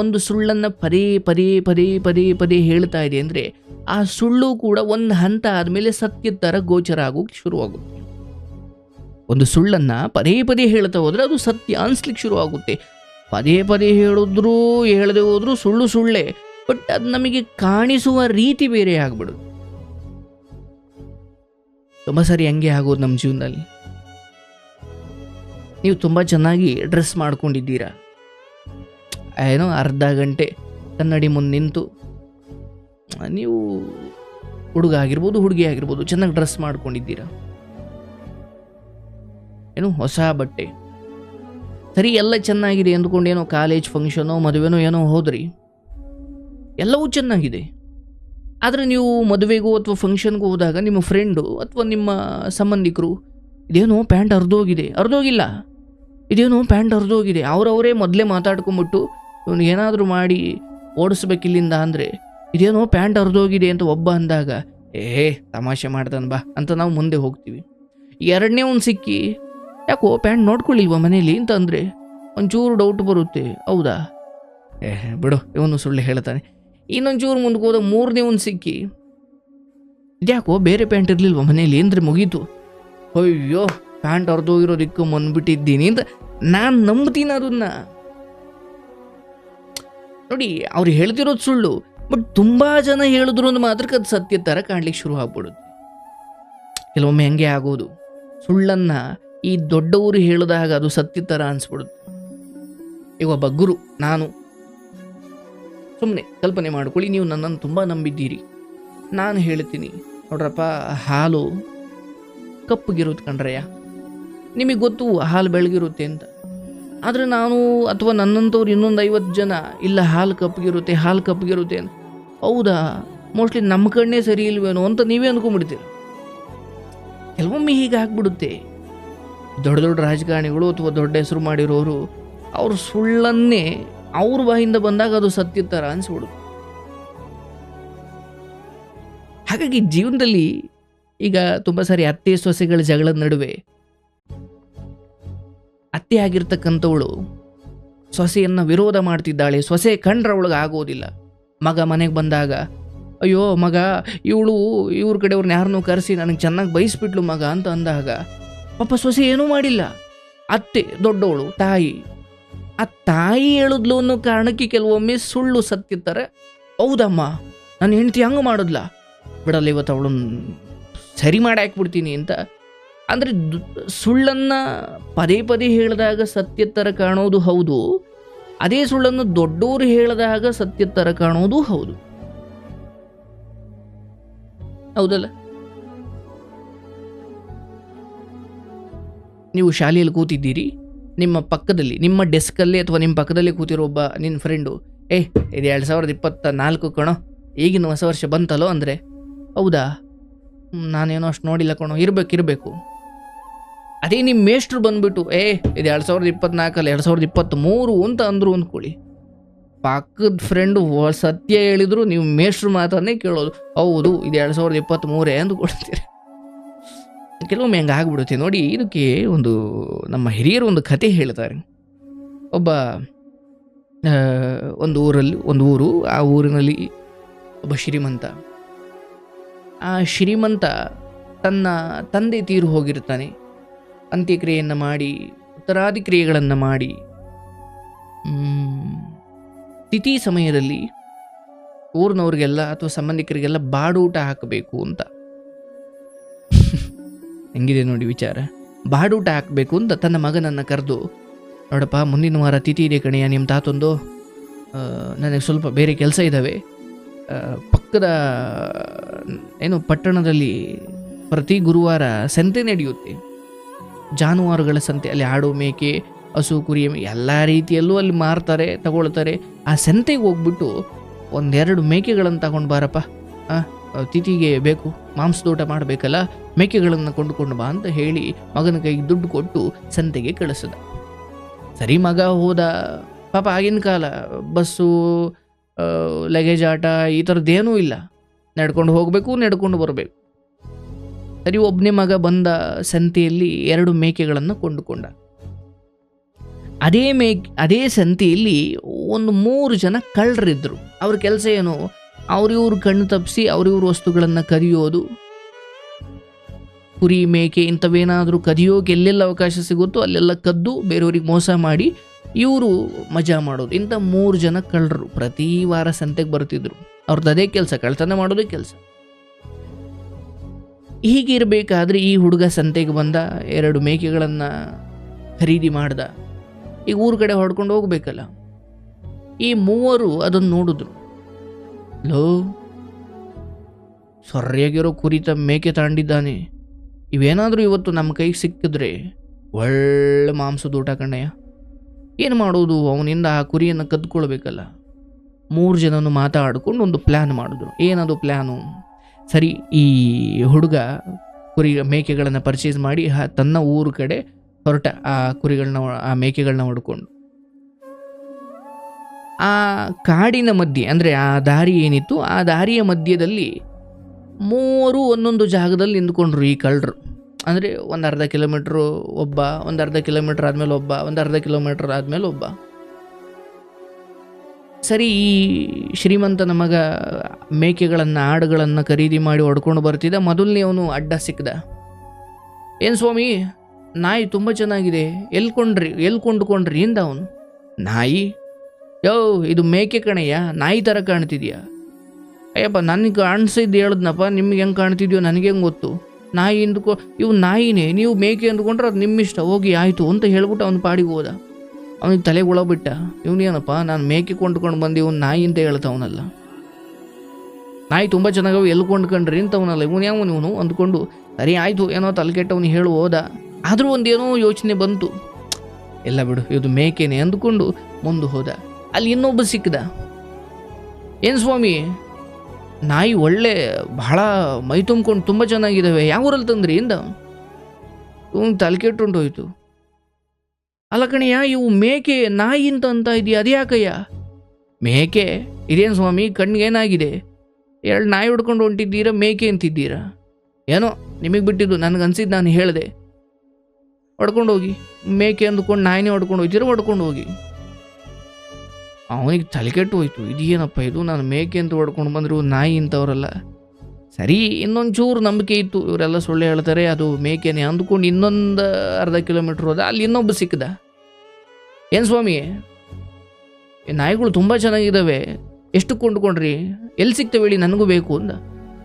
ಒಂದು ಸುಳ್ಳನ್ನು ಪದೇ ಪದೇ ಪದೇ ಪದೇ ಪದೇ ಹೇಳ್ತಾ ಇದೆ ಅಂದರೆ ಆ ಸುಳ್ಳು ಕೂಡ ಒಂದು ಹಂತ ಆದಮೇಲೆ ಸತ್ಯದ ಥರ ಗೋಚರ ಆಗೋಕ್ಕೆ ಶುರುವಾಗುತ್ತೆ. ಒಂದು ಸುಳ್ಳನ್ನು ಪದೇ ಪದೇ ಹೇಳ್ತಾ ಹೋದರೆ ಅದು ಸತ್ಯ ಅನಿಸ್ಲಿಕ್ಕೆ ಶುರುವಾಗುತ್ತೆ. ಪದೇ ಪದೇ ಹೇಳಿದ್ರೂ, ಹೇಳದೆ ಹೋದರೂ ಸುಳ್ಳು ಸುಳ್ಳೆ, ಬಟ್ ಅದು ನಮಗೆ ಕಾಣಿಸುವ ರೀತಿ ಬೇರೆ ಆಗ್ಬಿಡುದು ತುಂಬ ಸರಿ ಹಂಗೆ ಆಗೋದು ನಮ್ಮ ಜೀವನದಲ್ಲಿ. ನೀವು ತುಂಬ ಚೆನ್ನಾಗಿ ಡ್ರೆಸ್ ಮಾಡ್ಕೊಂಡಿದ್ದೀರಾ. ಏನೋ ಅರ್ಧ ಗಂಟೆ ಕನ್ನಡಿ ಮುಂದೆ ನಿಂತು, ನೀವು ಹುಡುಗ ಆಗಿರ್ಬೋದು, ಹುಡುಗಿ ಆಗಿರ್ಬೋದು, ಚೆನ್ನಾಗಿ ಡ್ರೆಸ್ ಮಾಡ್ಕೊಂಡಿದ್ದೀರಾ? ಏನು ಹೊಸ ಬಟ್ಟೆ? ಸರಿ, ಎಲ್ಲ ಚೆನ್ನಾಗಿದೆ ಅಂದ್ಕೊಂಡು ಏನೋ ಕಾಲೇಜ್ ಫಂಕ್ಷನೋ, ಮದುವೆನೋ ಏನೋ ಹೋದ್ರಿ. ಎಲ್ಲವೂ ಚೆನ್ನಾಗಿದೆ. ಆದರೆ ನೀವು ಮದುವೆಗೂ ಅಥವಾ ಫಂಕ್ಷನ್ಗೂ ಹೋದಾಗ ನಿಮ್ಮ ಫ್ರೆಂಡು ಅಥವಾ ನಿಮ್ಮ ಸಂಬಂಧಿಕರು, ಇದೇನೋ ಪ್ಯಾಂಟ್ ಹರಿದೋಗಿದೆ, ಹರಿದೋಗಿಲ್ಲ. ಇದೇನೋ ಪ್ಯಾಂಟ್ ಹರಿದೋಗಿದೆ, ಅವರವರೇ ಮೊದಲೇ ಮಾತಾಡ್ಕೊಂಬಿಟ್ಟು ಇವನು ಏನಾದರೂ ಮಾಡಿ ಓಡಿಸ್ಬೇಕಿಲ್ಲಿಂದ ಅಂದರೆ, ಇದೇನೋ ಪ್ಯಾಂಟ್ ಹರಿದೋಗಿದೆ ಅಂತ ಒಬ್ಬ ಅಂದಾಗ, ಏ, ತಮಾಷೆ ಮಾಡ್ದನ್ ಬಾ ಅಂತ ನಾವು ಮುಂದೆ ಹೋಗ್ತೀವಿ. ಎರಡನೇ ಒಂದು ಸಿಕ್ಕಿ, ಯಾಕೋ ಪ್ಯಾಂಟ್ ನೋಡ್ಕೊಳ್ಳಿಲ್ವ ಮನೇಲಿ? ಅಂತ ಅಂದರೆ, ಒಂಚೂರು ಡೌಟ್ ಬರುತ್ತೆ, ಹೌದಾ? ಏ, ಬಿಡು, ಇವನು ಸುಳ್ಳು ಹೇಳ್ತಾನೆ. ಇನ್ನೊಂಚೂರು ಮುಂದಕ್ಕೆ ಹೋದ ಮೂರನೇ ಒಂದು ಸಿಕ್ಕಿ, ಇದ್ಯಾಕೋ ಬೇರೆ ಪ್ಯಾಂಟ್ ಇರಲಿಲ್ವ ಮನೇಲಿ? ಅಂದರೆ ಮುಗೀತು. ಅಯ್ಯೋ, ಪ್ಯಾಂಟ್ ಹರಿದೋಗಿರೋದಕ್ಕೆ ಬಂದ್ಬಿಟ್ಟಿದ್ದೀನಿ ಅಂತ ನಾನು ನಂಬ್ತೀನಿ ಅದನ್ನ. ನೋಡಿ, ಅವ್ರು ಹೇಳ್ತಿರೋದು ಸುಳ್ಳು ಬಟ್ ತುಂಬ ಜನ ಹೇಳಿದ್ರು ಒಂದು ಮಾತ್ರಕ್ಕೆ ಅದು ಸತ್ಯ ಥರ ಕಾಣ್ಲಿಕ್ಕೆ ಶುರು ಆಗ್ಬಿಡುತ್ತೆ. ಕೆಲವೊಮ್ಮೆ ಹಂಗೆ ಆಗೋದು. ಸುಳ್ಳನ್ನು ಈ ದೊಡ್ಡವರು ಹೇಳಿದಾಗ ಅದು ಸತ್ಯ ಥರ ಅನ್ಸ್ಬಿಡುತ್ತೆ. ಈಗ ಒಬ್ಬ ಗುರು, ನಾನು. ಸುಮ್ಮನೆ ಕಲ್ಪನೆ ಮಾಡ್ಕೊಳ್ಳಿ, ನೀವು ನನ್ನನ್ನು ತುಂಬ ನಂಬಿದ್ದೀರಿ. ನಾನು ಹೇಳ್ತೀನಿ. ನೋಡ್ರಪ್ಪ, ಹಾಲು ಕಪ್ಪಗಿರುತ್ತೆ ಕಣ್ರಯ್ಯ ನಿಮಗೆ ಗೊತ್ತು, ಹಾಲು ಬೆಳಗಿರುತ್ತೆ ಅಂತ. ಆದರೆ ನಾನು ಅಥವಾ ನನ್ನಂಥವ್ರು ಇನ್ನೊಂದು ಐವತ್ತು ಜನ, ಇಲ್ಲ ಹಾಲು ಕಪ್ಪಗಿರುತ್ತೆ ಹಾಲು ಅಂತ. ಹೌದಾ? ಮೋಸ್ಟ್ಲಿ ನಮ್ಮ ಕಣ್ಣೇ ಸರಿ ಇಲ್ವೇನೋ ಅಂತ ನೀವೇ ಅಂದ್ಕೊಂಡ್ಬಿಡ್ತೀರಿ ಕೆಲವೊಮ್ಮೆ ಹೀಗೆ ಆಗ್ಬಿಡುತ್ತೆ. ದೊಡ್ಡ ದೊಡ್ಡ ರಾಜಕಾರಣಿಗಳು ಅಥವಾ ದೊಡ್ಡ ಹೆಸರು ಮಾಡಿರೋರು, ಅವರು ಸುಳ್ಳನ್ನೇ ಅವ್ರ ಬಾಯಿಂದ ಬಂದಾಗ ಅದು ಸತ್ಯ ಥರ ಅನ್ಸ್ಬಿಡುತ್ತೆ. ಹಾಗಾಗಿ ಜೀವನದಲ್ಲಿ ಈಗ ತುಂಬ ಸಾರಿ ಅತ್ತೆ ಸೊಸೆಗಳ ಜಗಳದ ನಡುವೆ ಅತ್ತೆ ಆಗಿರ್ತಕ್ಕಂಥವಳು ಸೊಸೆಯನ್ನು ವಿರೋಧ ಮಾಡ್ತಿದ್ದಾಳೆ. ಸೊಸೆ ಕಂಡ್ರೆ ಅವಳಿಗೆ ಆಗೋದಿಲ್ಲ. ಮಗ ಮನೆಗೆ ಬಂದಾಗ, ಅಯ್ಯೋ ಮಗ, ಇವಳು ಇವ್ರ ಕಡೆಯವ್ರನ್ನ ಯಾರನ್ನೂ ಕರೆಸಿ ನನಗೆ ಚೆನ್ನಾಗಿ ಬಯಸ್ಬಿಟ್ಲು ಮಗ ಅಂತ ಅಂದಾಗ, ಪಾಪ ಸೊಸೆ ಏನೂ ಮಾಡಿಲ್ಲ. ಅತ್ತೆ ದೊಡ್ಡವಳು, ತಾಯಿ. ಆ ತಾಯಿ ಹೇಳಿದ್ಲು ಅನ್ನೋ ಕಾರಣಕ್ಕೆ ಕೆಲವೊಮ್ಮೆ ಸುಳ್ಳು ಸತ್ತಿರ್ತಾರೆ. ಹೌದಮ್ಮ ನನ್ನ ಹೆಂಡತಿ ಹಂಗೆ ಮಾಡಿದ್ಲ. ಬಿಡಲ್ಲ ಇವತ್ತು ಅವಳನ್ನ ಸರಿ ಮಾಡಿ ಹಾಕ್ಬಿಡ್ತೀನಿ ಅಂತ ಅಂದರೆ ಸುಳ್ಳನ್ನು ಪದೇ ಪದೇ ಹೇಳಿದಾಗ ಸತ್ಯ ಕಾಣೋದು ಹೌದು. ಅದೇ ಸುಳ್ಳನ್ನು ದೊಡ್ಡವರು ಹೇಳಿದಾಗ ಸತ್ಯ ಕಾಣೋದು ಹೌದು. ಹೌದಲ್ಲ? ನೀವು ಶಾಲೆಯಲ್ಲಿ ಕೂತಿದ್ದೀರಿ, ನಿಮ್ಮ ಪಕ್ಕದಲ್ಲಿ, ನಿಮ್ಮ ಡೆಸ್ಕಲ್ಲಿ ಅಥವಾ ನಿಮ್ಮ ಪಕ್ಕದಲ್ಲಿ ಕೂತಿರೋ ಒಬ್ಬ ನಿನ್ನ ಫ್ರೆಂಡು ಏ, ಇದು ಎರಡು ಸಾವಿರದ ಇಪ್ಪತ್ತ ನಾಲ್ಕು ಕಣೋ, ಈಗಿನ ಹೊಸ ವರ್ಷ ಬಂತಲ್ಲೋ ಅಂದರೆ? ಹೌದಾ? ನಾನೇನೋ ಅಷ್ಟು ನೋಡಿಲ್ಲ ಕಣೋ, ಇರಬೇಕು ಇರಬೇಕು. ಅದೇ ನಿಮ್ಮ ಮೇಷ್ಟ್ರು ಬಂದ್ಬಿಟ್ಟು, ಏ, ಇದು ಎರಡು ಸಾವಿರದ ಇಪ್ಪತ್ನಾಲ್ಕಲ್ಲಿ ಎರಡು ಸಾವಿರದ ಇಪ್ಪತ್ತ್ಮೂರು ಅಂತ ಅಂದರು ಅಂದ್ಕೊಳ್ಳಿ ಪಕ್ಕದ ಫ್ರೆಂಡು ಸತ್ಯ ಹೇಳಿದ್ರು, ನೀವು ಮೇಷ್ಟ್ರು ಮಾತನ್ನೇ ಕೇಳೋದು. ಹೌದು, ಇದು ಎರಡು ಸಾವಿರದ ಇಪ್ಪತ್ತ್ಮೂರೇ ಅಂತ ಕೊಡ್ತೀರಿ ಕೆಲವೊಮ್ಮೆ ಹೆಂಗೆ ಆಗ್ಬಿಡುತ್ತೆ. ನೋಡಿ, ಇದಕ್ಕೆ ಒಂದು ನಮ್ಮ ಹಿರಿಯರು ಒಂದು ಕತೆ ಹೇಳ್ತಾರೆ. ಒಬ್ಬ ಒಂದು ಊರಲ್ಲಿ, ಒಂದು ಊರು, ಆ ಊರಿನಲ್ಲಿ ಒಬ್ಬ ಶ್ರೀಮಂತ. ಆ ಶ್ರೀಮಂತ ತನ್ನ ತಂದೆ ತೀರು ಹೋಗಿರ್ತಾನೆ. ಅಂತ್ಯಕ್ರಿಯೆಯನ್ನು ಮಾಡಿ, ಉತ್ತರಾದಿಕ್ರಿಯೆಗಳನ್ನು ಮಾಡಿ ತಿಥಿ ಸಮಯದಲ್ಲಿ ಊರಿನವ್ರಿಗೆಲ್ಲ ಅಥವಾ ಸಂಬಂಧಿಕರಿಗೆಲ್ಲ ಬಾಡೂಟ ಹಾಕಬೇಕು ಅಂತ. ಹೆಂಗಿದೆ ನೋಡಿ ವಿಚಾರ. ಬಾಡೂಟ ಹಾಕಬೇಕು ಅಂತ ತನ್ನ ಮಗನನ್ನು ಕರೆದು, ನೋಡಪ್ಪ, ಮುಂದಿನ ವಾರ ತಿಥಿ ಇದೆ ಕಣೆಯ ನಿಮ್ಮ ತಾತೊಂದು ನನಗೆ ಸ್ವಲ್ಪ ಬೇರೆ ಕೆಲಸ ಇದ್ದಾವೆ ಪಕ್ಕದ, ಏನು ಪಟ್ಟಣದಲ್ಲಿ ಪ್ರತಿ ಗುರುವಾರ ಸಂತೆ ನಡೆಯುತ್ತೆ. ಜಾನುವಾರುಗಳ ಸಂತೆ, ಅಲ್ಲಿ ಆಡು, ಮೇಕೆ, ಹಸು, ಕುರಿ ಎಲ್ಲ ರೀತಿಯಲ್ಲೂ ಅಲ್ಲಿ ಮಾರ್ತಾರೆ, ತಗೊಳ್ತಾರೆ. ಆ ಸಂತೆಗೆ ಹೋಗ್ಬಿಟ್ಟು ಒಂದೆರಡು ಮೇಕೆಗಳನ್ನು ತಗೊಂಡು ಬಾರಪ್ಪ. ತಿಥಿಗೆ ಬೇಕು ಮಾಂಸದೋಟ ಮಾಡಬೇಕಲ್ಲ, ಮೇಕೆಗಳನ್ನು ಕೊಂಡುಕೊಂಡು ಬಾ ಅಂತ ಹೇಳಿ ಮಗನ ಕೈಗೆ ದುಡ್ಡು ಕೊಟ್ಟು ಸಂತೆಗೆ ಕಳಿಸಿದ. ಸರಿ ಮಗ ಹೋದ, ಪಾಪ ಆಗಿನ ಕಾಲ, ಬಸ್ಸು ಲಗೇಜ್ ಆಟ ಈ ಥರದ್ದೇನೂ ಇಲ್ಲ. ನಡ್ಕೊಂಡು ಹೋಗಬೇಕು, ನಡ್ಕೊಂಡು ಬರಬೇಕು. ಸರಿ ಒಬ್ಬನೇ ಮಗ ಬಂದ ಸಂತೆಯಲ್ಲಿ ಎರಡು ಮೇಕೆಗಳನ್ನು ಕೊಂಡುಕೊಂಡ. ಅದೇ ಮೇ ಅದೇ ಸಂತೆಯಲ್ಲಿ ಒಂದು ಮೂರು ಜನ ಕಳ್ಳರಿದ್ದರು ಅವ್ರ ಕೆಲಸ ಏನು? ಅವ್ರಿವ್ರು ಕಣ್ಣು ತಪ್ಪಿಸಿ ಅವ್ರಿವ್ರ ವಸ್ತುಗಳನ್ನು ಕದಿಯೋದು. ಕುರಿ, ಮೇಕೆ ಇಂಥವೇನಾದರೂ ಕದಿಯೋಕೆ ಎಲ್ಲೆಲ್ಲ ಅವಕಾಶ ಸಿಗುತ್ತೋ ಅಲ್ಲೆಲ್ಲ ಕದ್ದು ಬೇರೆಯವ್ರಿಗೆ ಮೋಸ ಮಾಡಿ ಇವರು ಮಜಾ ಮಾಡೋದು. ಇಂಥ ಮೂರು ಜನ ಕಳ್ಳರು ಪ್ರತಿ ವಾರ ಸಂತೆಗೆ ಬರ್ತಿದ್ರು. ಅವ್ರದ್ದು ಅದೇ ಕೆಲಸ ಕಳ್ತನ ಮಾಡೋದೇ ಕೆಲಸ. ಹೀಗಿರಬೇಕಾದ್ರೆ ಈ ಹುಡುಗ ಸಂತೆಗೆ ಬಂದ ಎರಡು ಮೇಕೆಗಳನ್ನು ಖರೀದಿ ಮಾಡ್ದ. ಈಗ ಊರ ಕಡೆ ಹೊಡ್ಕೊಂಡು ಹೋಗ್ಬೇಕಲ್ಲ. ಈ ಮೂವರು ಅದನ್ನು ನೋಡಿದ್ರು. ಲೋ, ಸೊರ್ಯಾಗಿರೋ ಕುರಿತ ಮೇಕೆ ತಾಂಡಿದ್ದಾನೆ. ಇವೇನಾದರೂ ಇವತ್ತು ನಮ್ಮ ಕೈಗೆ ಸಿಕ್ಕಿದ್ರೆ ಒಳ್ಳೆ ಮಾಂಸದ ಊಟ ಕಣ್ಣಯ್ಯ. ಏನು ಮಾಡೋದು? ಅವನಿಂದ ಆ ಕುರಿಯನ್ನು ಕದ್ಕೊಳ್ಬೇಕಲ್ಲ. ಮೂರು ಜನನು ಮಾತಾಡ್ಕೊಂಡು ಒಂದು ಪ್ಲ್ಯಾನ್ ಮಾಡಿದ್ರು. ಏನದು ಪ್ಲ್ಯಾನು ಸರಿ, ಈ ಹುಡುಗ ಕುರಿ ಮೇಕೆಗಳನ್ನು ಪರ್ಚೇಸ್ ಮಾಡಿ ತನ್ನ ಊರು ಕಡೆ ಹೊರಟ ಆ ಕುರಿಗಳನ್ನ ಆ ಮೇಕೆಗಳನ್ನ ಹೊಡ್ಕೊಂಡು. ಆ ಕಾಡಿನ ಮಧ್ಯೆ, ಅಂದರೆ ಆ ದಾರಿ ಏನಿತ್ತು, ಆ ದಾರಿಯ ಮಧ್ಯದಲ್ಲಿ ಮೂರು ಒಂದೊಂದು ಜಾಗದಲ್ಲಿ ನಿಂತ್ಕೊಂಡ್ರು ಈ ಕಳ್ಳರು. ಅಂದರೆ ಒಂದು ಅರ್ಧ ಕಿಲೋಮೀಟ್ರು ಒಬ್ಬ, ಒಂದು ಅರ್ಧ ಕಿಲೋಮೀಟ್ರ್ ಆದಮೇಲೆ ಒಬ್ಬ, ಒಂದು ಅರ್ಧ ಕಿಲೋಮೀಟ್ರ್ ಆದಮೇಲೆ ಒಬ್ಬ. ಸರಿ, ಈ ಶ್ರೀಮಂತ ಮಗ ಮೇಕೆಗಳನ್ನು, ಆಡುಗಳನ್ನು ಖರೀದಿ ಮಾಡಿ ಹೊಡ್ಕೊಂಡು ಬರ್ತಿದ್ದ. ಮೊದಲನೇ ಅವನು ಅಡ್ಡ ಸಿಕ್ಕದ. ಏನು ಸ್ವಾಮಿ, ನಾಯಿ ತುಂಬ ಚೆನ್ನಾಗಿದೆ. ಎಲ್ಲಿ ಕೊಂಡ್ರಿ ಎಲ್ಲಿ ಕೊಂಡ್ಕೊಂಡ್ರಿ ಇಂದ ಅವನು. ನಾಯಿ? ಯೋ, ಇದು ಮೇಕೆ ಕಣಯ್ಯ, ನಾಯಿ ಥರ ಕಾಣ್ತಿದ್ಯಾ? ಅಯ್ಯಪ್ಪ, ನನಗೆ ಕಾಣಿಸಿದ್ದು ಹೇಳಿದ್ನಪ್ಪ, ನಿಮ್ಗೆ ಹೆಂಗೆ ಕಾಣ್ತಿದ್ಯೋ ನನಗೆ ಹೆಂಗೆ ಗೊತ್ತು? ನಾಯಿ ಅಂದ್ಕೊ ಇವು ನಾಯಿನೇ, ನೀವು ಮೇಕೆ ಅಂದ್ಕೊಂಡ್ರೆ ಅದು ನಿಮ್ಮಿಷ್ಟ. ಹೋಗಿ ಆಯಿತು ಅಂತ ಹೇಳ್ಬಿಟ್ಟು ಅವ್ನು ಪಾಡಿಗೆ ಹೋದ. ಅವನಿಗೆ ತಲೆಗೆ ಬಿಟ್ಟ. ಇವನೇನಪ್ಪ ನಾನು ಮೇಕೆ ಕೊಂಡ್ಕೊಂಡು ಬಂದು ಇವ್ನು ನಾಯಿ ಅಂತ ಹೇಳ್ತಾವನಲ್ಲ. ನಾಯಿ ತುಂಬ ಚೆನ್ನಾಗವು, ಎಲ್ಲಿ ಕೊಂಡ್ಕೊಂಡ್ರಿ ಅಂತವನಲ್ಲ. ಇವನು ಯಾವನು ಇವನು? ಅಂದ್ಕೊಂಡು, ಸರಿ ಆಯಿತು, ಏನೋ ತಲೆ ಕೆಟ್ಟವನು ಹೇಳು, ಹೋದ. ಆದರೂ ಒಂದೇನೋ ಯೋಚನೆ ಬಂತು. ಎಲ್ಲ ಬಿಡು, ಇದು ಮೇಕೆನೆ, ಅಂದ್ಕೊಂಡು ಮುಂದೆ ಹೋದ. ಅಲ್ಲಿ ಇನ್ನೊಬ್ಬ ಸಿಕ್ಕದ. ಏನು ಸ್ವಾಮಿ, ನಾಯಿ ಒಳ್ಳೆ, ಬಹಳ ಮೈ ತುಂಬ್ಕೊಂಡು ತುಂಬ ಚೆನ್ನಾಗಿದ್ದಾವೆ ಯಾವ ಊರಲ್ಲಿ ತಂದ್ರಿ? ಇಂದ ಇವ್ನು ತಲೆ ಕೆಟ್ಟುಂಟೋಯ್ತು. ಅಲ್ಲ ಕಣಯ್ಯ ಇವು ಮೇಕೆ ನಾಯಿ ಅಂತ ಅಂತ ಇದೆಯಾ ಅದ್ಯಾಕಯ್ಯ ಮೇಕೆ? ಇದೇನು ಸ್ವಾಮಿ ಕಣ್ಗೇನಾಗಿದೆ ಎರಡು ನಾಯಿ ಹೊಡ್ಕೊಂಡು ಹೊಂಟಿದ್ದೀರಾ, ಮೇಕೆ ಅಂತಿದ್ದೀರಾ? ಏನೋ, ನಿಮಗೆ ಬಿಟ್ಟಿದ್ದು ನನಗೆ ಅನ್ಸಿದ್ದು ನಾನು ಹೇಳಿದೆ. ಹೊಡ್ಕೊಂಡು ಹೋಗಿ. ಮೇಕೆ ಅಂದ್ಕೊಂಡು ನಾಯಿನೇ ಹೊಡ್ಕೊಂಡು ಹೋಗ್ತೀರ ಹೊಡ್ಕೊಂಡು ಹೋಗಿ. ಅವನಿಗೆ ತಲೆಕೆಟ್ಟು ಹೋಯ್ತು. ಇದೇನಪ್ಪ ಇದು? ನಾನು ಮೇಕೆ ಅಂತ ಹೊಡ್ಕೊಂಡು ಬಂದರು, ನಾಯಿ ಇಂಥವ್ರಲ್ಲ ಸರಿ, ಇನ್ನೊಂದು ಚೂರು ನಂಬಿಕೆ ಇತ್ತು. ಇವರೆಲ್ಲ ಸೊಳ್ಳೆ ಹೇಳ್ತಾರೆ, ಅದು ಮೇಕೆನೆ ಅಂದ್ಕೊಂಡು ಇನ್ನೊಂದು ಅರ್ಧ ಕಿಲೋಮೀಟ್ರ್ ಹೋದ. ಅಲ್ಲಿ ಇನ್ನೊಬ್ಬ ಸಿಕ್ಕದ. ಏನು ಸ್ವಾಮಿ? ನಾಯಿಗಳು ತುಂಬ ಚೆನ್ನಾಗಿದ್ದಾವೆ. ಎಷ್ಟು ಕೊಂಡ್ಕೊಂಡ್ರಿ? ಎಲ್ಲಿ ಸಿಗ್ತವೆ ಹೇಳಿ ನನಗೂ ಬೇಕು ಅಂದ.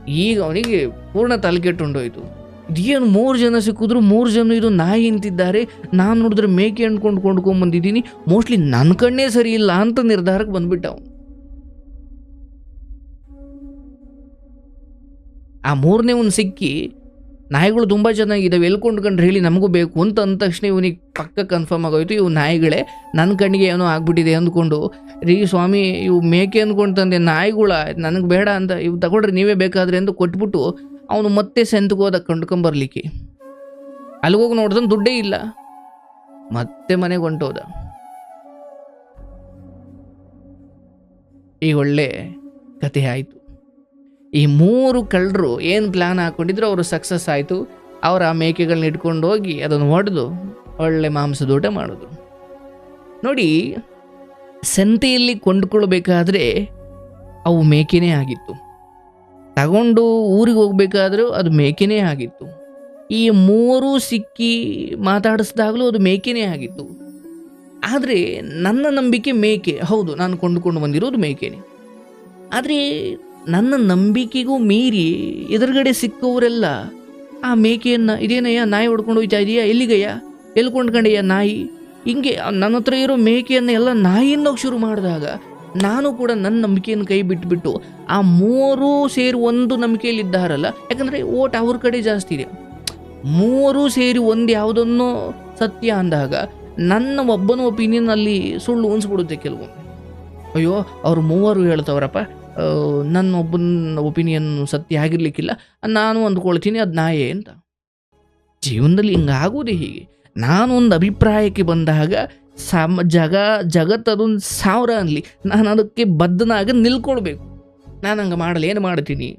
ಈಗ ಅವನಿಗೆ ಪೂರ್ಣ ತಲೆ ಕೆಟ್ಟುಂಡೋಯ್ತು. ಇದೇನು ಮೂರು ಜನ ಸಿಕ್ಕಿದ್ರು, ಮೂರು ಜನ ಇದು ನಾಯಿ ಅಂತಿದ್ದಾರೆ. ನಾನು ನೋಡಿದ್ರೆ ಮೇಕೆ ಅಂದ್ಕೊಂಡು ಕೊಂಡ್ಕೊಂಡ್ಬಂದಿದ್ದೀನಿ ಮೋಸ್ಟ್ಲಿ ನನ್ನ ಕಣ್ಣೇ ಸರಿ ಇಲ್ಲ ಅಂತ ನಿರ್ಧಾರಕ್ಕೆ ಬಂದ್ಬಿಟ್ಟ ಅವನು. ಆ ಮೂರನೇ ಒಂದು ಸಿಕ್ಕಿ ನಾಯಿಗಳು ತುಂಬ ಚೆನ್ನಾಗಿದ್ದಾವೆ ಎಲ್ಲಿ ಕೊಂಡ್ಕೊಂಡ್ರೆ ಹೇಳಿ ನಮಗೂ ಬೇಕು ಅಂತ ಅಂದ ತಕ್ಷಣ ಇವನಿಗೆ ಪಕ್ಕ ಕನ್ಫರ್ಮ್ ಆಗೋಯ್ತು, ಇವು ನಾಯಿಗಳೇ ನನ್ನ ಕಣ್ಣಿಗೆ ಏನೋ ಆಗ್ಬಿಟ್ಟಿದೆ ಅಂದ್ಕೊಂಡು, ರೀ ಸ್ವಾಮಿ, ಇವು ಮೇಕೆ ಅಂದ್ಕೊಂಡು ತಂದೆ, ನಾಯಿಗಳ, ನನಗೆ ಬೇಡ ಅಂತ, ಇವು ತಗೊಳ್ರಿ, ನೀವೇ ಬೇಕಾದ್ರೆ ಅಂತ ಕೊಟ್ಬಿಟ್ಟು ಅವನು ಮತ್ತೆ ಸೆಂತ್ಕೋದ ಕಂಡ್ಕೊಂಬರ್ಲಿಕ್ಕೆ ಅಲ್ಲಿಗೋಗಿ ನೋಡ್ದನ್ ದುಡ್ಡೇ ಇಲ್ಲ. ಮತ್ತೆ ಮನೆಗೆ ಹೊಂಟೋದ. ಈಗ ಒಳ್ಳೆ ಕಥೆ ಆಯಿತು. ಈ ಮೂರು ಕಳ್ಳರು ಏನು ಪ್ಲ್ಯಾನ್ ಹಾಕ್ಕೊಂಡಿದ್ರು ಅವರು ಸಕ್ಸಸ್ ಆಯಿತು. ಅವರ ಮೇಕೆಗಳನ್ನ ಇಟ್ಕೊಂಡು ಹೋಗಿ ಅದನ್ನು ಹೊಡೆದು ಒಳ್ಳೆ ಮಾಂಸದ ಊಟ ಮಾಡಿದ್ರು ನೋಡಿ, ಸಂತೆಯಲ್ಲಿ ಕೊಂಡುಕೊಳ್ಬೇಕಾದ್ರೆ ಅವು ಮೇಕೆನೇ ಆಗಿತ್ತು. ತಗೊಂಡು ಊರಿಗೆ ಹೋಗ್ಬೇಕಾದ್ರೂ ಅದು ಮೇಕೆನೇ ಆಗಿತ್ತು. ಈ ಮೂರು ಸಿಕ್ಕಿ ಮಾತಾಡಿಸಿದಾಗಲೂ ಅದು ಮೇಕೆನೇ ಆಗಿತ್ತು. ಆದರೆ ನನ್ನ ನಂಬಿಕೆ ಮೇಕೆ. ಹೌದು, ನಾನು ಕೊಂಡುಕೊಂಡು ಬಂದಿರೋದು ಮೇಕೆನೇ. ಆದರೆ ನನ್ನ ನಂಬಿಕೆಗೂ ಮೀರಿ ಎದುರುಗಡೆ ಸಿಕ್ಕವರೆಲ್ಲ, ಆ ಮೇಕೆಯನ್ನು ಇದೇನಯ್ಯ, ನಾಯಿ ಹೊಡ್ಕೊಂಡು ಹೋಯ್ತಾ ಇದೆಯಾ? ಎಲ್ಲಿಗಯ್ಯ? ಎಲ್ಲಿ ಕೊಂಡ್ಕೊಂಡಯ್ಯ ನಾಯಿ? ಹಿಂಗೆ ನನ್ನ ಹತ್ರ ಇರೋ ಮೇಕೆಯನ್ನು ಎಲ್ಲ ನಾಯಿಯಿಂದ ಶುರು ಮಾಡಿದಾಗ, ನಾನು ಕೂಡ ನನ್ನ ನಂಬಿಕೆಯನ್ನು ಕೈ ಬಿಟ್ಬಿಟ್ಟು, ಆ ಮೂವರೂ ಸೇರಿ ಒಂದು ನಂಬಿಕೆಯಲ್ಲಿದ್ದಾರಲ್ಲ ಯಾಕಂದರೆ ಓಟ್ ಅವ್ರ ಕಡೆ ಜಾಸ್ತಿ ಇದೆ. ಮೂವರು ಸೇರಿ ಒಂದು ಯಾವುದನ್ನು ಸತ್ಯ ಅಂದಾಗ, ನನ್ನ ಒಬ್ಬನ ಒಪಿನಿಯನ್ ಅಲ್ಲಿ ಸುಳ್ಳು ಉಣಿಸ್ಬಿಡುತ್ತೆ ಕೆಲವೊಮ್ಮೆ. ಅಯ್ಯೋ, ಅವ್ರು ಮೂವರು ಹೇಳ್ತವ್ರಪ್ಪ. ನನ್ನ ಒಬ್ಬನ, ಒಪಿನಿಯನ್ ಸತ್ಯ ಆಗಿರ್ಲಿಕ್ಕಿಲ್ಲ. ನಾನು ಅಂದ್ಕೊಳ್ತೀನಿ ಅದು ನಾಯೇ ಅಂತ. ಜೀವನದಲ್ಲಿ ಹಿಂಗಾಗೋದೇ ಹೀಗೆ. ನಾನು ಒಂದು ಅಭಿಪ್ರಾಯಕ್ಕೆ ಬಂದಾಗ ಸಮ, ಜಗ ಜಗತ್ತದೊಂದು ಸಾವಿರ ಅನ್ಲಿ. ನಾನು ಅದಕ್ಕೆ ಬದ್ಧನಾಗ ನಿಲ್ಕೊಳ್ಬೇಕು. ನಾನು ಹಂಗೆ ಮಾಡಲಿ, ಏನು ಮಾಡ್ತೀನಿ?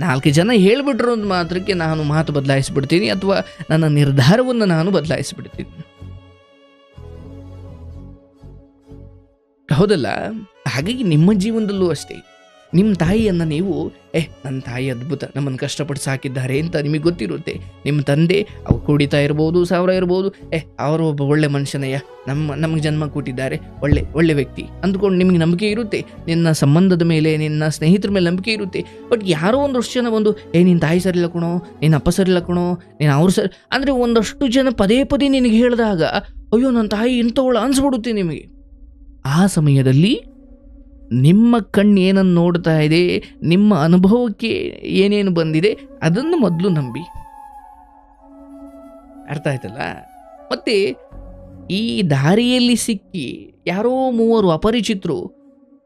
ನಾಲ್ಕು ಜನ ಹೇಳಿಬಿಟ್ರು ಒಂದು ಮಾತ್ರಕ್ಕೆ ನಾನು ಮಾತು ಬದಲಾಯಿಸ್ಬಿಡ್ತೀನಿ ಅಥವಾ ನನ್ನ ನಿರ್ಧಾರವನ್ನು ನಾನು ಬದಲಾಯಿಸ್ಬಿಡ್ತೀನಿ. ಹೌದಲ್ಲ? ಹಾಗಾಗಿ ನಿಮ್ಮ ಜೀವನದಲ್ಲೂ ಅಷ್ಟೇ. ನಿಮ್ಮ ತಾಯಿಯನ್ನು ನೀವು, ಏ ನನ್ನ ತಾಯಿ ಅದ್ಭುತ, ನಮ್ಮನ್ನು ಕಷ್ಟಪಟ್ಟು ಸಾಕಿದ್ದಾರೆ ಅಂತ ನಿಮಗೆ ಗೊತ್ತಿರುತ್ತೆ. ನಿಮ್ಮ ತಂದೆ ಅವ್ರು ಕುಡಿತಾ ಇರ್ಬೋದು, ಸಾವಿರ ಇರ್ಬೋದು. ಏ, ಅವರು ಒಬ್ಬ ಒಳ್ಳೆ ಮನುಷ್ಯನಯ್ಯ. ನಮ್ಮ, ನಮಗೆ ಜನ್ಮ ಕೊಟ್ಟಿದ್ದಾರೆ. ಒಳ್ಳೆ ಒಳ್ಳೆ ವ್ಯಕ್ತಿ. ಅಂದ್ಕೊಂಡು ನಿಮಗೆ ನಂಬಿಕೆ ಇರುತ್ತೆ. ನಿನ್ನ ಸಂಬಂಧದ ಮೇಲೆ, ನಿನ್ನ ಸ್ನೇಹಿತರ ಮೇಲೆ ನಂಬಿಕೆ ಇರುತ್ತೆ. ಬಟ್ ಯಾರೋ ಒಂದಷ್ಟು ಜನ ಒಂದು ಏ ನಿನ್ನ ತಾಯಿ ಸರಿಲ್ಲ ಕಣೋ ನಿನ್ನ ಅಪ್ಪ ಸರಿಲ್ಲ ಕಣೋ, ನೀನು ಅವ್ರು ಸರಿ ಅಂದರೆ ಒಂದಷ್ಟು ಜನ ಪದೇ ಪದೇ ನಿನಗೆ ಹೇಳಿದಾಗ, ಅಯ್ಯೋ ನನ್ನ ತಾಯಿ ಇಂಥವಳು ಅನಿಸ್ಬಿಡುತ್ತೆ ನಿಮಗೆ. ಆ ಸಮಯದಲ್ಲಿ ನಿಮ್ಮ ಕಣ್ಣು ಏನನ್ನು ನೋಡ್ತಾ ಇದೆ, ನಿಮ್ಮ ಅನುಭವಕ್ಕೆ ಏನೇನು ಬಂದಿದೆ, ಅದನ್ನು ಮೊದಲು ನಂಬಿ. ಅರ್ಥ ಆಯ್ತಲ್ಲ? ಮತ್ತೆ ಈ ದಾರಿಯಲ್ಲಿ ಸಿಕ್ಕಿ ಯಾರೋ ಮೂವರು ಅಪರಿಚಿತರು,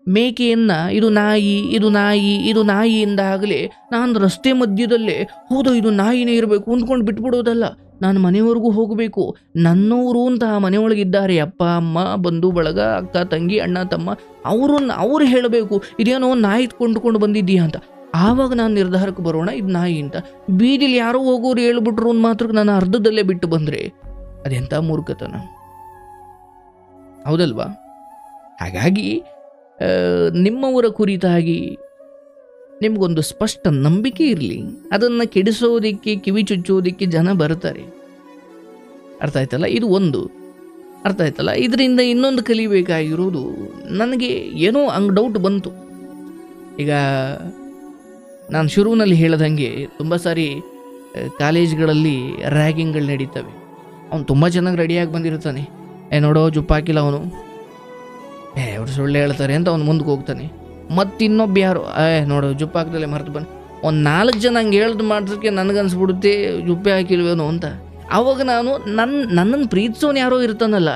ಮೇಕೆಯನ್ನು ಇದು ನಾಯಿ ಇದು ನಾಯಿ ಇದು ನಾಯಿ ಎಂದಾಗಲೇ ನಾನು ರಸ್ತೆ ಮಧ್ಯದಲ್ಲೇ, ಹೌದು, ಇದು ನಾಯಿನೇ ಇರಬೇಕು ಅಂದ್ಕೊಂಡು ಬಿಟ್ಬಿಡೋದಲ್ಲ. ನಾನು ಮನೆಯವರೆಗೂ ಹೋಗಬೇಕು. ನನ್ನವರು ಅಂತ ಆ ಮನೆಯೊಳಗಿದ್ದಾರೆ. ಅಪ್ಪ, ಅಮ್ಮ, ಬಂಧು, ಬಳಗ, ಅಕ್ಕ, ತಂಗಿ, ಅಣ್ಣ, ತಮ್ಮ ಅವರು ಅವ್ರು ಹೇಳಬೇಕು. ಇದೇನೋ ನಾಯಿ ಕೊಂಡುಕೊಂಡು ಬಂದಿದ್ದೀಯ ಅಂತ. ಆವಾಗ ನಾನು ನಿರ್ಧಾರಕ್ಕೆ ಬರೋಣ, ಇದು ನಾಯಿ ಅಂತ. ಬೀದಿಲಿ ಯಾರೋ ಹೋಗೋರು ಹೇಳ್ಬಿಟ್ರು ಒಂದು ಮಾತ್ರ ನಾನು ಅರ್ಧದಲ್ಲೇ ಬಿಟ್ಟು ಬಂದರೆ ಅದೆಂಥ ಮೂರ್ಖತನ. ಹೌದಲ್ವಾ? ಹಾಗಾಗಿ ನಿಮ್ಮವರ ಕುರಿತಾಗಿ ನಿಮಗೊಂದು ಸ್ಪಷ್ಟ ನಂಬಿಕೆ ಇರಲಿ. ಅದನ್ನು ಕೆಡಿಸೋದಕ್ಕೆ, ಕಿವಿ ಚುಚ್ಚೋದಕ್ಕೆ ಜನ ಬರ್ತಾರೆ. ಅರ್ಥ ಆಯ್ತಲ್ಲ? ಇದು ಒಂದು. ಅರ್ಥ ಆಯ್ತಲ್ಲ? ಇದರಿಂದ ಇನ್ನೊಂದು ಕಲಿಬೇಕಾಗಿರೋದು ನನಗೆ ಏನೋ ಹಂಗೆ ಡೌಟ್ ಬಂತು. ಈಗ ನಾನು ಶುರುವಿನಲ್ಲಿ ಹೇಳ್ದಂಗೆ ತುಂಬ ಸಾರಿ ಕಾಲೇಜ್ಗಳಲ್ಲಿ ರ್ಯಾಗಿಂಗ್ಗಳು ನಡೀತವೆ. ಅವನು ತುಂಬ ಚೆನ್ನಾಗಿ ರೆಡಿಯಾಗಿ ಬಂದಿರ್ತಾನೆ. ಏ, ನೋಡೋ ಜುಪ್ಪಾಕಿಲ್ಲ ಅವನು. ಏ, ಅವ್ರು ಸುಳ್ಳು ಹೇಳ್ತಾರೆ ಅಂತ ಅವ್ನು ಮುಂದಕ್ಕೆ ಹೋಗ್ತಾನೆ. ಮತ್ತು ಇನ್ನೊಬ್ಬ ಯಾರು? ಏ, ನೋಡು, ಜುಪ್ಪ ಹಾಕ್ದಲ್ಲೇ ಮರೆತು ಬನ್ನಿ. ಒಂದು ನಾಲ್ಕು ಜನ ಹಂಗೆ ಹೇಳ್ದು ಮಾಡೋದಕ್ಕೆ ನನಗನ್ಸ್ಬಿಡುತ್ತೆ ಜುಪ್ಪೆ ಹಾಕಿಲ್ವೇನೋ ಅಂತ. ಆವಾಗ ನಾನು ನನ್ನ ನನ್ನನ್ನು ಪ್ರೀತಿಸೋನು ಯಾರೋ ಇರ್ತಾನಲ್ಲ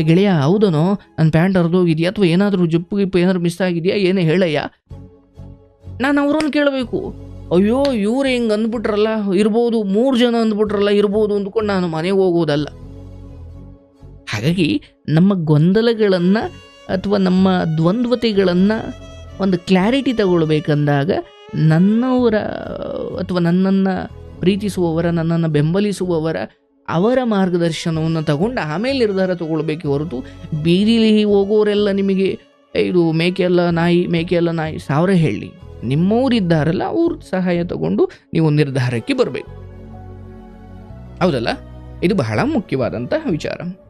ಗೆಳೆಯ, ಹೌದನೋ? ನನ್ನ ಪ್ಯಾಂಟ್ ಹರಿದೋಗಿದೆಯಾ? ಅಥವಾ ಏನಾದರೂ ಜುಪ್ಪು ಗಿಪ್ಪು ಏನಾದ್ರು ಮಿಸ್ ಆಗಿದೆಯಾ? ಏನೇ ಹೇಳಯ್ಯ. ನಾನು ಅವ್ರನ್ನ ಕೇಳಬೇಕು. ಅಯ್ಯೋ, ಇವ್ರು ಹೆಂಗೆ ಅಂದ್ಬಿಟ್ರಲ್ಲ, ಇರ್ಬೋದು, ಮೂರು ಜನ ಅಂದ್ಬಿಟ್ರಲ್ಲ, ಇರ್ಬೋದು ಅಂದ್ಕೊಂಡು ನಾನು ಮನೆಗೆ ಹೋಗೋದಲ್ಲ. ಹಾಗಾಗಿ ನಮ್ಮ ಗೊಂದಲಗಳನ್ನು ಅಥವಾ ನಮ್ಮ ದ್ವಂದ್ವತೆಗಳನ್ನು ಒಂದು ಕ್ಲಾರಿಟಿ ತಗೊಳ್ಬೇಕಂದಾಗ ನನ್ನವರ ಅಥವಾ ನನ್ನನ್ನು ಪ್ರೀತಿಸುವವರ, ನನ್ನನ್ನು ಬೆಂಬಲಿಸುವವರ ಅವರ ಮಾರ್ಗದರ್ಶನವನ್ನು ತಗೊಂಡು ಆಮೇಲೆ ನಿರ್ಧಾರ ತಗೊಳ್ಬೇಕು ಹೊರತು ಬೀದಿಲಿ ಹೋಗೋರೆಲ್ಲ ನಿಮಗೆ, ಇದು ಮೇಕೆ ಅಲ್ಲ ನಾಯಿ, ಮೇಕೆ ಅಲ್ಲ ನಾಯಿ ಸಾವಿರ ಹೇಳಿ. ನಿಮ್ಮವರಿದ್ದಾರಲ್ಲ ಅವ್ರ ಸಹಾಯ ತಗೊಂಡು ನೀವು ನಿರ್ಧಾರಕ್ಕೆ ಬರಬೇಕು. ಹೌದಲ್ಲ? ಇದು ಬಹಳ ಮುಖ್ಯವಾದಂತಹ ವಿಚಾರ.